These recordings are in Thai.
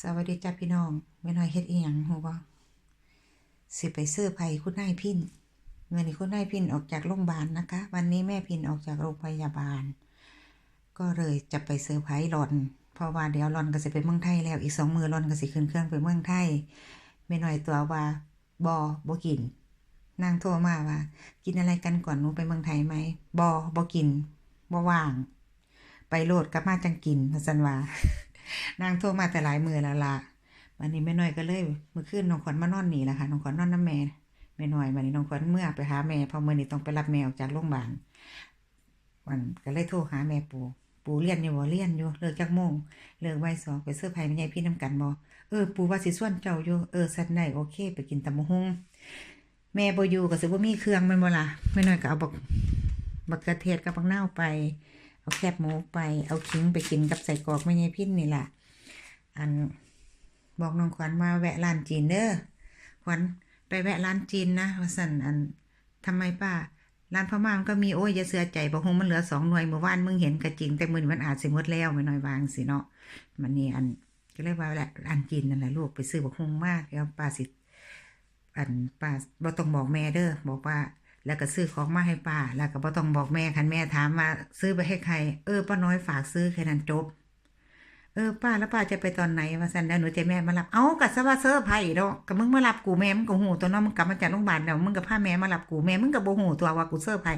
สวัสดีจ้าพี่น้องแม่น้อยเฮ็ดอีหยังฮู้บ่สิไปซื้อไผคุณนายพินเมื่อนี้คุณนายพินออกจากโรงพยาบาลนะคะ วันนี้แม่พินออกจากโรงพยาบาล ก็เลยจะไปเซอร์ไพรส์หลอน เพราะว่าเดี๋ยวหลอนก็สิไปเมืองไทยแล้วอีกสองมือหลอนก็สิขึ้นเครื่องไปเมืองไทยแม่น้อยตัวว่าบ่บ่กินนางโทรมาว่า กินอะไรกันก่อนหนูไปเมืองไทยไหมบ่บ่กินบ่ว่าง ไปโหลดกลับมาจังกินว่าซั่นว่า นางโทรมาแต่หลายมือแล้วล่ะวันนี้แม่น้อยก็เลยเมื่อคืนน้องขวัญมานอนหนีแหละค่ะน้องขวัญนอนน้ำแม่แม่น้อยวันนี้น้องขวัญเมื่อไปหาแม่พอเมื่อนี้ต้องไปรับแม่ออกจากโรงพยาบาลวันก็เลยโทรหาแม่ปู่ปู่เรียนอยู่บ่เรียนอยู่เลิกจักโมงเลิกบ่ายสองไปเสื้อไผ่แม่ใหญ่พี่น้ำกันบ่เออปู่ว่าสิส่วนเจ้าอยู่เออสันได้โอเค ไปกินตำบักหุ่งแม่บ่อยู่ก็สิบ่มีเครื่องแม่นบ่ล่ะแม่น้อยก็เอาบักบักกระเทศกับบักนาวไป เอาแคบหมูไป เอาขิงไปกินกับใส่กรอกไม่ใช่พินนี่แหละอันบอกน้องขวัญมาแวะร้านจีนเด้อขวัญไปแวะร้านจีนนะว่าสันอันทำไมป้าร้านพม่ามันก็มีโอ้ยอย่าเสือใจบอกคงมันเหลือสองหน่วยเมื่อวานมึงเห็นกระจริง แต่มือมันอาจสิมดแล้วไม่น้อยวางสิเนาะมันนี่อันก็เลยกว่าแหละร้านจีนนั่นแหละลูกไปซื้อบอกคงมากแล้วป้าสิอันป้าบ่ต้องบอกแม่เด้อบอกว่า แล้วก็ซื้อของมาให้ป้า แล้วก็บ่ต้องบอกแม่คันแม่ถามว่าซื้อไปให้ใคร เออป้าน้อยฝากซื้อแค่นั้นจบ เออป้าแล้วป้าจะไปตอนไหนว่าสันแล้วหนูจะแม่มารับ เอากัสว่าเซอร์ไผ่ดอกกับมึงมารับกูแม่มึงก็หูตัวน้องมึงกลับมาจากโรงพยาบาลแล้วมึงกับพาแม่มารับกูแม่มึงกับโบหูตัวว่ากูเซอร์ไผ่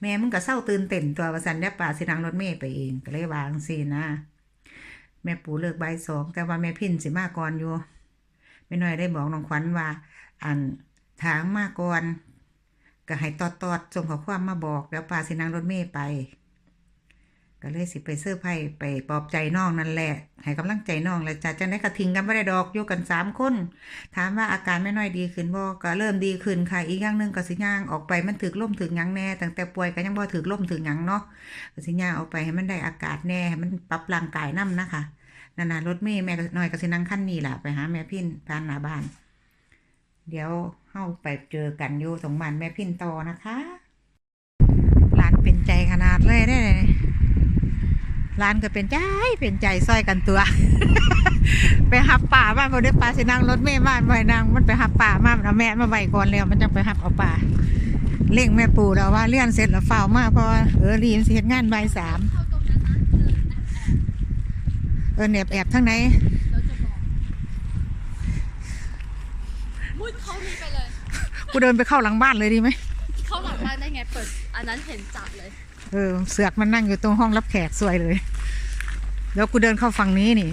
แม่มึงก็เศร้าตื่นเต้นตัวว่าสันแล้วป้าสินังรถเมย์ไปเองก็เลยวางสินะ แม่ปู่เลิกใบสองแต่ว่าแม่พินสิมาก่อนอยู่แม่น้อยได้บอกน้องขวัญว่า อันถามมาก่อน ก็ให้ตอดตอดๆส่งข้อความมาบอกแล้วปาสินังรถเมย์ไป ก็เลยสิไปเสื้อไผ่ไปปลอบใจน้องนั่นแหละ ให้กำลังใจน้องแล้วจ้ะจังได้กระทิงกันไม่ได้ดอกอยู่กันสามคน ถามว่าอาการไม่น้อยดีขึ้นบ่ก็เริ่มดีขึ้นค่ะ อีกอย่างหนึ่งก็สิย่างออกไปมันถึกล่มถึกยังแน่ตั้งแต่ป่วยก็ยังบ่ถึกล่มถึกยังเนาะก็สิย่างออกไปให้มันได้อากาศแน่ให้มันปรับร่างกายนํนะคะนั่นน่ะรถเมย์แม่ก็น้อยก็สินั่งคันนี้แหละไปหาแม่พินผ่านหน้าบ้าน เดี๋ยว เข้าไปเจอกันอยู่ตรงบ้านแม่พินโตอนะคะร้านเป็นใจขนาดเลยได้เลยร้านก็เป็นใจเป็นใจซอยกันตัว ไปหับป่าบ้านพอได้ป่าสินั่งรถเมย์บ้านไว้นางมันไปหับป่ามามันเอาแม่มาไว้ก่อนแล้วมันจังไปหับเอาป่าเร่งแม่ปู่แล้วว่าเลื่อนเสร็จแล้วเฝ้ามาเพราะว่าเออรีมสิเฮ็ดงานใบสามเออแอบแอบทั้งไหน เราจะบอกมุดเขามีไปเลย กูเดินไปเข้าหลังบ้านเลยดีไหมเข้าหลังบ้านได้ไงเปิด อันนั้นเห็นจัดเลย เออเสือกมันนั่งอยู่ตรงห้องรับแขกสวยเลย แล้วกูเดินเข้าฝั่งนี้นี่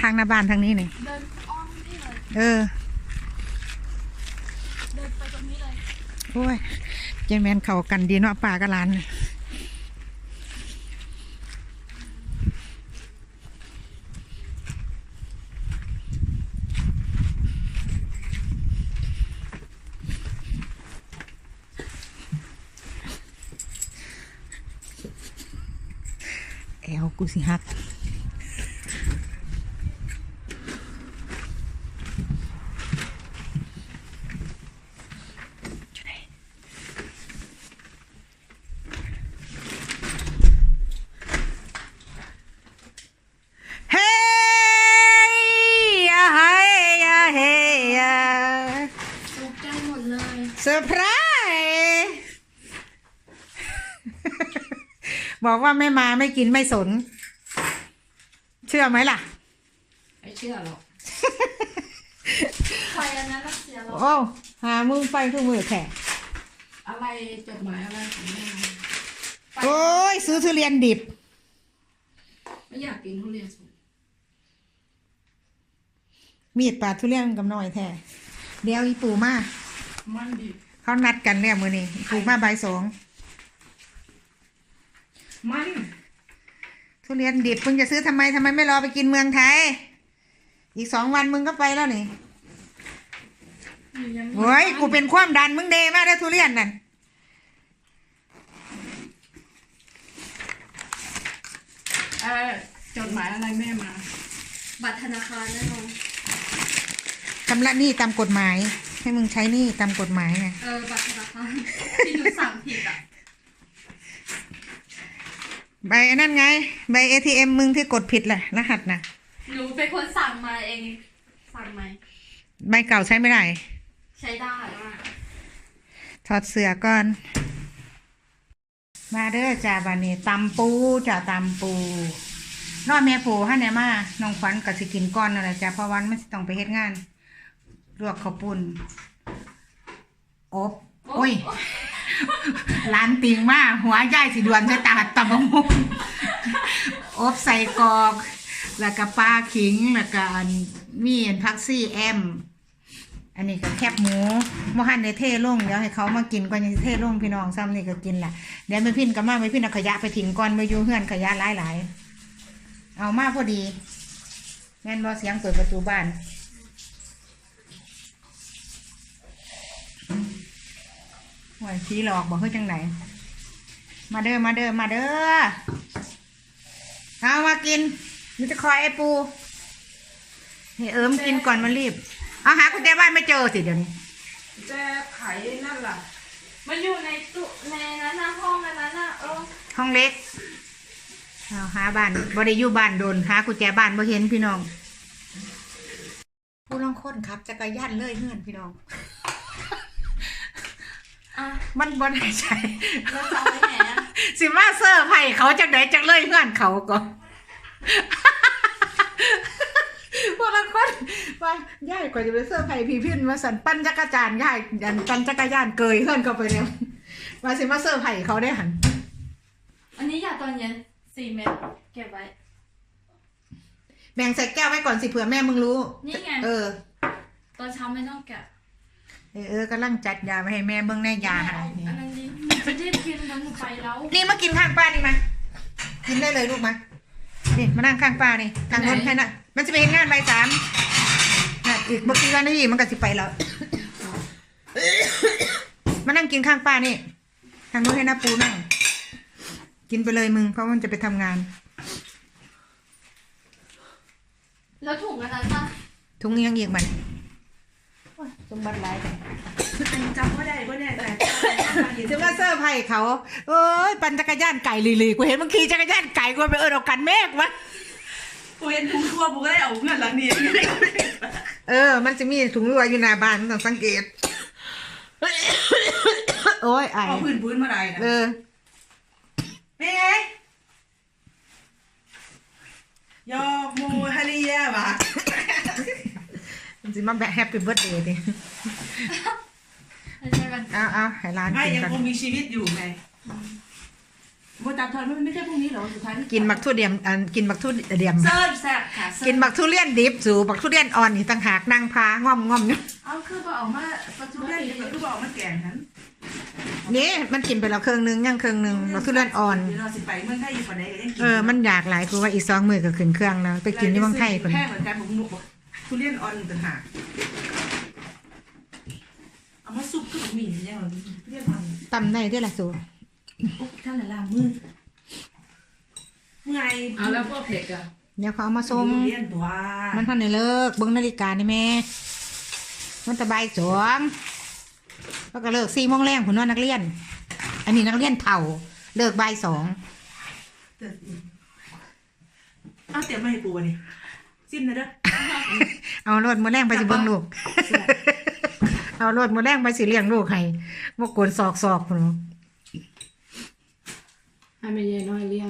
ทางหน้าบ้านทางนี้นี่เดินอ้อมนี่เลย เออ เดินไปตรงนี้เลย โอ้ยเจแมนเข้ากันดีเนาะป่ากับหลาน แอลกูสิฮักเฮ้ยอะเฮ้ยอะเฮ้ยอะ ตกใจหมดเลย เซอร์ไพรส์ บอกว่าไม่มาไม่กินไม่สน เชื่อไหมล่ะ ไม่เชื่อหรอกไฟอันนั้นรักเสียเราโอ้หามือไฟทุกมือแขกอะไรจดหมายอะไรของแม่โอ้ยซื้อทุเรียนดิบ ไม่อยากกินทุเรียนสุกมีดปาดทุเรียนกับน้อยแท้เดี๋ยวอีปูมา มันดิเขานัดกันแล้วมือนี้อีปูมาบ่ายสอง มันทุเรียนดิบมึงจะซื้อทำไมทำไมไม่รอไปกินเมืองไทย อีกสองวันมึงก็ไปแล้วนี่ยังโอ้ยกูเป็นความดันมึงเดมากได้อทุเรียนนั่นเออจดหมายอะไรแม่มา บัตรธนาคารแน่นอนชำระหนี้ตามกฎหมาย ให้มึงใช้หนี้ตามกฎหมายไงเออบัตรธนาคารที่หนูสั่งผิดอะ ใบอันนั่นไง ใบเอทีเอ็มมึงที่กดผิดแหละรหัสนะหนูเป็นคนสั่งมาเอง สั่งไหมใบเก่าใช้ไม่ได้ ใช้ได้ว่าถอดเสื้อก่อน มาเด้อจ้าบานนี้ตำปูจ้าตำปูนอดแม่ปูให้ไหนมาน้องขวัญกับสิกินก้อนนั่นแหละจ้าเพราะวันมันสิต้องไปเฮ็ดงานลวกข้าวปุ้นอบโอ้ย ร้านติงมากหัวย่ายสิดวนใส่ตาตำบะมุงอบใส่กอก แล้วก็ปลาขิงแล้วก็อันมีอันพักซี่แอม อันนี้ก็แคบหมูบ่หันในเท่ลงเดี๋ยวให้เขามากินก่อนยังเทลงพี่น้องซ้ำนี่ก็กินแหละเดี๋ยวไม่พินก็มาไม่พินเอาขยะไปทิ้งก่อนมาอยู่เฮือนขยะหลายหลายๆเอามาพอดีแม่นบ่เสียงเปิดประตูบ้าน หวยผีหลอกบอกเฮ้ยจังไหน มาเด้อ มาเด้อ มาเด้อ เอามากินนี่จะคอยไอ้ปูให้เอิมกินก่อนมารีบ เอาหาคุณแจบ้านไม่เจอสิเดี๋ยวนี้แจ้ไขนั่นล่ะ มันอยู่ในตู้ในนั้นนะห้องนั้นนะเออห้องเล็กเอาหาบ้านบ่ได้อยู่บ้านโดนหากุญแจบ้านบ่เห็นพี่น้อง ผู้ลองคนครับจักรยานเลยเฮือนพี่น้องอะ มันบ่ได้ใช้แล้วจะเอาไปไหนอะสิมาเซอร์ไผ่เขาจักไหนจักเลยเฮือนเขาก็ผู้ลองคนว่าย่ายกว่าจะไปเซอร์ไผ่พี่พินมาสันปั้นจักรจานย่ายยันปั้นจักรยานเกยเฮือนเข้าไปแล้วว่าสิมาเซอร์ไผ่เขาได้หัน อันนี้ยาตอนเย็นสี่เม็ดเก็บไว้ แบ่งใส่แก้วไว้ก่อนสิเผื่อแม่มึงรู้ นี่ไง เออ ตอนเช้าไม่ต้องแกะ เออเออกำลังจัดยาไปให้แม่เบิ่งแน่ยาหายอันี่นนั้นดิจะรีบกินแล้วหนูไปแล้วนี่มากินข้างป้านี่มากินได้เลยลูกมานี่มานั่งข้างป้านี่ทางโน้นแค่นั้นมันจะไปเห็นงานใบสามน่ะอีกเมื่อกี้ก็นี่มันก็สิไปแล้วมานั่งกินข้างป้านี่ทางโน้นให้นาปูนั่งกินไปเลยมึงเพราะมันจะไปทำงาน แล้วถุงอันนั้นป่ะทุงนี้ยังอีกมันโอ้ย สมบัติหลายจังจำไม่ได้ก็แน่ใจจะมาเซอร์ไพรส์เขา เอ้ยปั่นจักรยานไก่ลีๆกูเห็นมึงขี่จักรยานไก่กูไปเอินเอากันเมฆวะกูเห็นทุ่งทั่วกูก็ได้เอาเงินหลังนี้เออ มันจะมีถุงรวยอยู่หน้าบ้านมึงต้องสังเกต โอ้ยไอเอาพื้นพื้นมาได้นะเออนี่ไงยอโมฮาริยะวะ มันจะมาแบบแฮปปี้เบิร์ดเดย์ดิไม่ใช่กันเอาเอาให้ร้านไม่กินยังกันคงมีชีวิตอยู่ไงโมตับทอนมันไม่ใช่พรุ่งนี้เหรอสุดท้ายกินบักทุเรียนอันกินบักทุเรียนเซิร์ฟแซ่บค่ะเซิร์ฟกินบักทุเรียนดิบสู่บักทุเรียนอ่อนนี่ต่างหากนั่งพาง่อมง่อมอยู่เอาคือบอกมาประตูทุเรียนปิดนี่ก็บอกมันแก่ฉันนี่มันกินไปแล้วเครื่องนึงยังเครื่องนึงบักทุเรียนอ่อน เดี๋ยวเราสิไปเมืองไทยอยู่ปานใดก็ยังกินเออมันอยากหลายกูว่าอีกสองมือก็ขึ้นเครื่องแล้วไปกินที่เมืองไทยคนแพงเหมือนกันผมหนุก ทุเรียนอ่อนต่างหากเอามาซุปกับหมี่เนี่ยเหรอทุเรียนอ่อนตำได้ด้วยล่ะสูอุ๊ยท่านละล่างมือเมื่อไงเอาแล้วพวกเผ็ดอะเดี๋ยวเขาเอามาส่งทุเรียนตัวมันทันได้เลิกเบิ้งนาฬิกานี่แม่มันตะบายสองแล้วก็เลิกสี่โมงแรงผุนว่านักเรียน อันนี้นักเรียนเถ่า เลิกบ่ายสองเอาเตรียมมาให้ปูนี่ ซิมนะเด้อเอารถมือแรงไปสิเบิ้งลูก เอารถมือแรงไปสิเลี้ยงลูกให้บกวนซอกซอกพุ่นให้แม่ยายน้อยเลี้ยง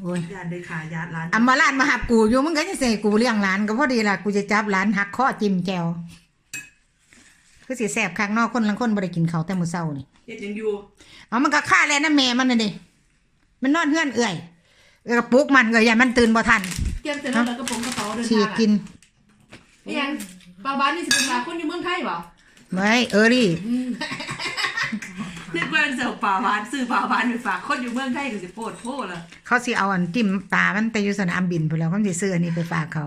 โอ้ยยานได้ขายาดร้านอามาลานมาหับกูอยู่มึงก็จะเสกูเลี้ยงหลานก็พอดีล่ะกูจะจับหลานหักข้อจิ้มแจวคือสิแสบข้างนอกคนลังคนบ่ได้กินเขาวแต่มื้อเช้านี่เฮ็ดยังอยู่เอามันก็ฆ่าแล้วนะแม่มันน่ะดิมันนอนเฮือนเอื่อยเออปลุกมันเอื่อยอย่ามันตื่นบ่ทัน เตรียมเสร็จแล้วแล้วก็ผมกระเป๋าเดินฉีทากงกินนี่ยังปลาบ้านนี่สิเป็นมาคนอยู่เมืองไทยเปล่าไม่เออดินึกว่าจะเอาปลาหวานซื้อปลาหวานไปฝากคนอยู่เมืองไทยก็สิโพดโพดละเขาสิเอาอันจิ้มตามันแต่อยู่สนามบินไปแล้วเขาสิซื้ออันนี้ไปฝากเขา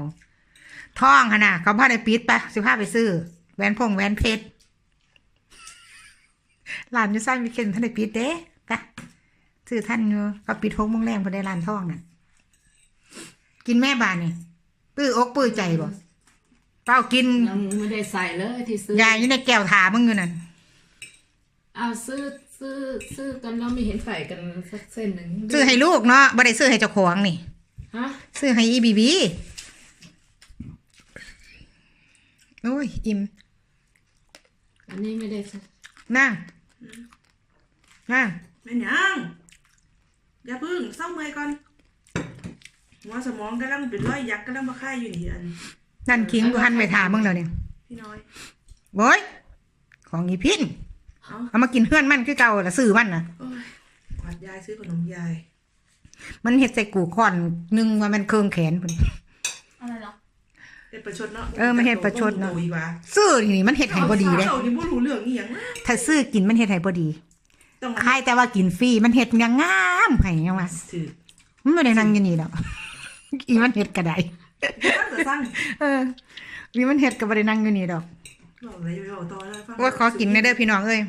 ท่องขนาดเขาพาได้ปิดไปสิพาไปซื้อแหวนพงแหวนเพชรร้านอยู่ซ้ายมีเข็นท่านได้ปิดเด้ไปซื้อท่านอยู่เขาปิดหกโมงแรงพอได้ร้านท่องน่ะ กินแม่บานนี่ปื้ออกปื้อใจบ่เป้ากินยังไม่ได้ใส่เลยที่ซื้อยายอยู่ในแก้วถามึงอยู่นั่นเอาซื้อซื้อซื้อกันแล้วไม่เห็นใส่กันสักเส้นหนึ่งซื้อให้ลูกเนาะบ่ได้ซื้อให้เจ้าของนี่ฮะซื้อให้อีบีบีโอ้ยอิ่มอันนี้ไม่ได้ใช่นั่งนั่งแม่นยังอย่าพึ่งเศร้าเมื่อยก่อน หัวสมองกำลังเป็นร้อยยักษ์กำลังมาค่ายอยู่นี่อันนั่นคิงกูหันไปถามมึงแล้วเนี่ยพี่น้อยโว้ยของอีพินเอาเอามากินเพื่อนมันคือเก่าละซื้อมันนะโอ้ยขวัดยายซื้อขนมยายมันเห็ดใส่กูค่อนหนึงว่ามันเคืองแขนพุ่น อะไรเหรอเฮ็ดประชดเนาะเออมันเฮ็ดประชดเนาะโอ้ยว่าซื้อนี่มันเห็ดให้บ่ดีเด้เจ้านี่บ่รู้เรื่องอีหยังนะถ้าซื้อกินมันเห็ดให้บ่ดีต้องใครแต่ว่ากินฟรีมันเห็ดยังงามให้ยังว่า ถือ มันไม่ได้นั่งอยู่นี่ดอก อีมันเห็ดกระไดตั้งแต่สั่งเอออีมันเห็ดก็บ่ได้นั่งอยู่นี่ดอก ว่าขอกินได้เด้อพี่น้องเอ้ย